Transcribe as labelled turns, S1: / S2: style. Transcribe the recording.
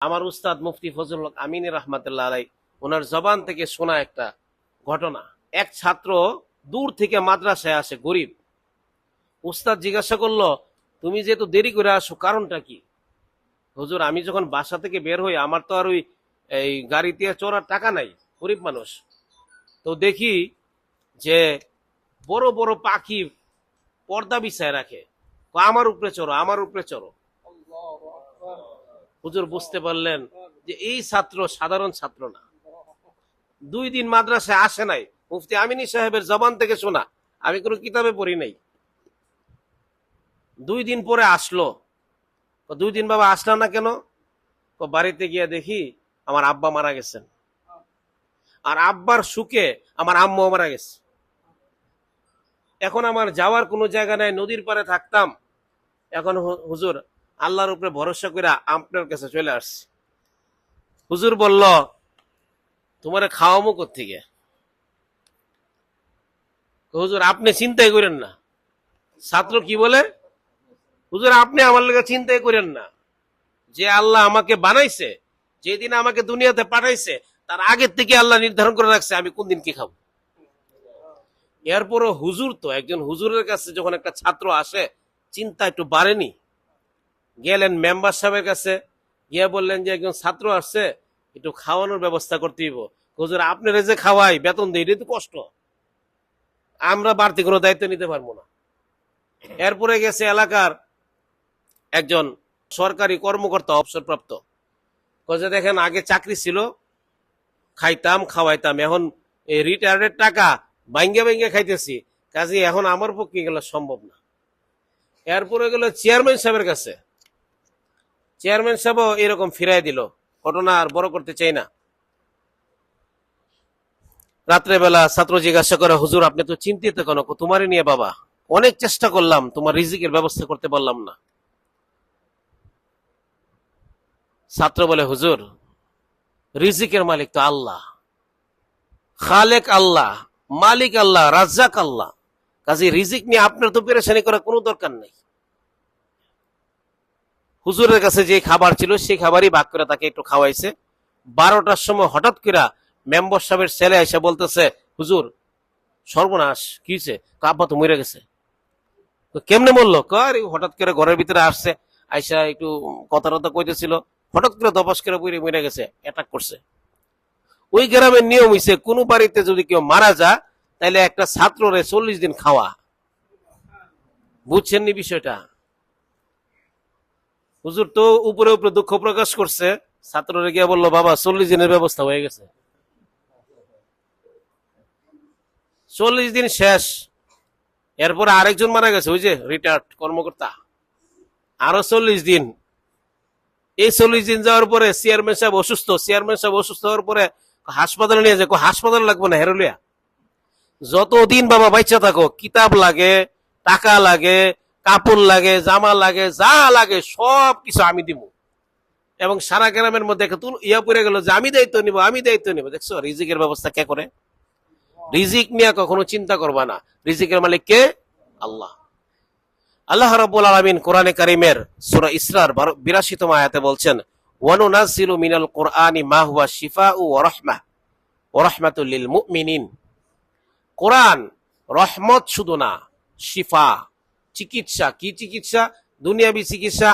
S1: আমার উস্তাদ মুফতি ফজল আমিনী রহমাতুল্লাহ আলাই ওনার জবান থেকে শোনা একটা ঘটনা। এক ছাত্র দূর থেকে মাদ্রাসায় আসে, গরিব। উস্তাদ জিজ্ঞাসা করল, তুমি যেহেতু দেরি করে আসো, কারণটা কি? হুজুর, আমি যখন বাসা থেকে বের হই, আমার তো আর ওই, এই গাড়িতে চড়ার টাকা নাই, গরিব মানুষ। তো দেখি যে বড় বড় পাখি পর্দা বিছায় রাখে। আমার উপরে চড়ো, আমার উপরে চড়ো। হুজুর বুঝতে পারলেন যে এই ছাত্র সাধারণ ছাত্র না। দুই দিন মাদ্রাসায় আসে নাই। মুফতি আমিনী সাহেবের জবান থেকে শোনা। আমি কোনো কিতাবে পড়ি নাই। দুই দিন পরে আসলো। দুই দিন বাবা আসলাম না কেন? বাড়িতে গিয়ে দেখি আমার আব্বা মারা গেছেন। আর আব্বার সুখে আমার আম্মু মারা গেছে। এখন আমার যাওয়ার কোনো জায়গা নাই, নদীর পারে থাকতাম। এখন হুজুর আল্লাহর উপরে ভরসা করে আপনার কাছে চলে আসছি। হুজুর বলল, তোমার খাওয়ামো থেকে হুজুর, আপনি চিন্তাই করেন না। ছাত্র কি বলে, হুজুর, আপনি আমার লেগে চিন্তাই করেন না। যে আল্লাহ আমাকে বানাইছে, যেদিন আমাকে দুনিয়াতে পাঠাইছে, তার আগের থেকে আল্লাহ নির্ধারণ করে রাখছে, আমি কোন দিন কি খাব? এরপরও হুজুর তো, একজন হুজুরের কাছে যখন একটা ছাত্র আসে, চিন্তা একটু বাড়েনি। গেলেন মেম্বার সাহেবের কাছে, গিয়ে বললেন যে একজন ছাত্র আসছে, একটু খাওয়ানোর ব্যবস্থা করতে দিব হুজুর, আপনারা যে খাওয়াই, বেতন দিই তো কষ্ট। আমরা বাড়তি কোনো দায়িত্ব নিতে পারব না। এরপরে গেছে এলাকার একজন সরকারি কর্মকর্তা, অবসরপ্রাপ্ত। কয়ে দেখেন, আগে চাকরি ছিল, খাইতাম, খাওয়াইতাম, এখন এই রিটায়ার্ডের টাকা বাইঙ্গে বাইঙ্গে খাইতেছি। কাজে এখন আমার পক্ষে গেলে সম্ভব না। এরপরে গেল চেয়ারম্যান সাহেবের কাছে। চেয়ারম্যান সাহেবও এরকম ফিরাই দিল। ঘটনা আর বড় করতে চাই না। রাত্রেবেলা ছাত্র জিজ্ঞাসা করে, হুজুর, আপনি তো চিন্তিত কেন? তোমারই নিয়ে বাবা, অনেক চেষ্টা করলাম, তোমার রিজিকের ব্যবস্থা করতে পারলাম না। ছাত্র বলে, হুজুর, রিজিকের মালিক তো আল্লাহ। খালেক আল্লাহ, মালিক আল্লাহ, রাজ্জাক আল্লাহ। কাজে রিজিক নিয়ে আপনার তো পেরেশানি করার কোনো দরকার নেই। হুজুরের কাছে যে খাবার ছিল সেই খাবারই ভাগ করে তাকে একটু খাওয়াইছে। বারোটার সময় হঠাৎ করে মেম্বার সাহেবের ছেলে এসে বলতেছে, হুজুর, সর্বনাশ, কি হয়েছে আব্বা তো মরে গেছে। তো কেমনে বলল কর হঠাৎ করে ঘরের ভিতরে আসছে, আইসা একটু কথা টথা কইতেছিল। হঠাৎ করে দপাস করে পড়ে মরে গেছে অ্যাটাক করছে। ওই গ্রামের নিয়ম হইছে, কোন বাড়িতে যদি কেউ মারা যায় তাহলে একটা ছাত্ররে চল্লিশ দিন খাওয়া। বুঝছেন নি বিষয়টা? হুজুর তো উপরে উপরে দুঃখ প্রকাশ করছে। ছাত্ররে গিয়ে বলল, বাবা, চল্লিশ দিনের ব্যবস্থা হয়ে গেছে। চল্লিশ দিন শেষ। এরপরে আরেকজন মারা গেছে, ওই যে রিটায়ার্ড কর্মকর্তা। আরও চল্লিশ দিন। এই চল্লিশ দিন যাওয়ার পরে চেয়ারম্যান সাহেব অসুস্থ। চেয়ারম্যান সাহেব অসুস্থ হওয়ার পরে হাসপাতালে নিয়ে যায়। হাসপাতালে লাগবে না, হেরুলিয়া? যতদিন বাবা বাচ্চা থাকো, কিতাব লাগে, টাকা লাগে কাপড় লাগে, জামা লাগে, যা লাগে, সব কিছু আমি দিব এবং সারা গ্রামের মধ্যে ইয়া পড়ে গেল যে আমি দায়িত্ব নিব, আমি দায়িত্ব নিব। দেখছ, রিজিকের ব্যবস্থা কে করে? রিজিক নিয়ে কখনো চিন্তা করবা না। রিজিকের মালিক কে? আল্লাহ। আল্লাহ রাব্বুল আলামিন কোরআনে কারিমের সূরা ইসরার 82তম আয়াতে বলছেন, ওয়ানুনাজ্জিলু মিনাল কুরআনি মা হুয়া শিফাউ ওয়া রাহমাহ ওয়া মুমিনিন। কোরআন রহমত শুধু না, শিফা। চিকিৎসা? কি চিকিৎসা? দুনিয়াবি চিকিৎসা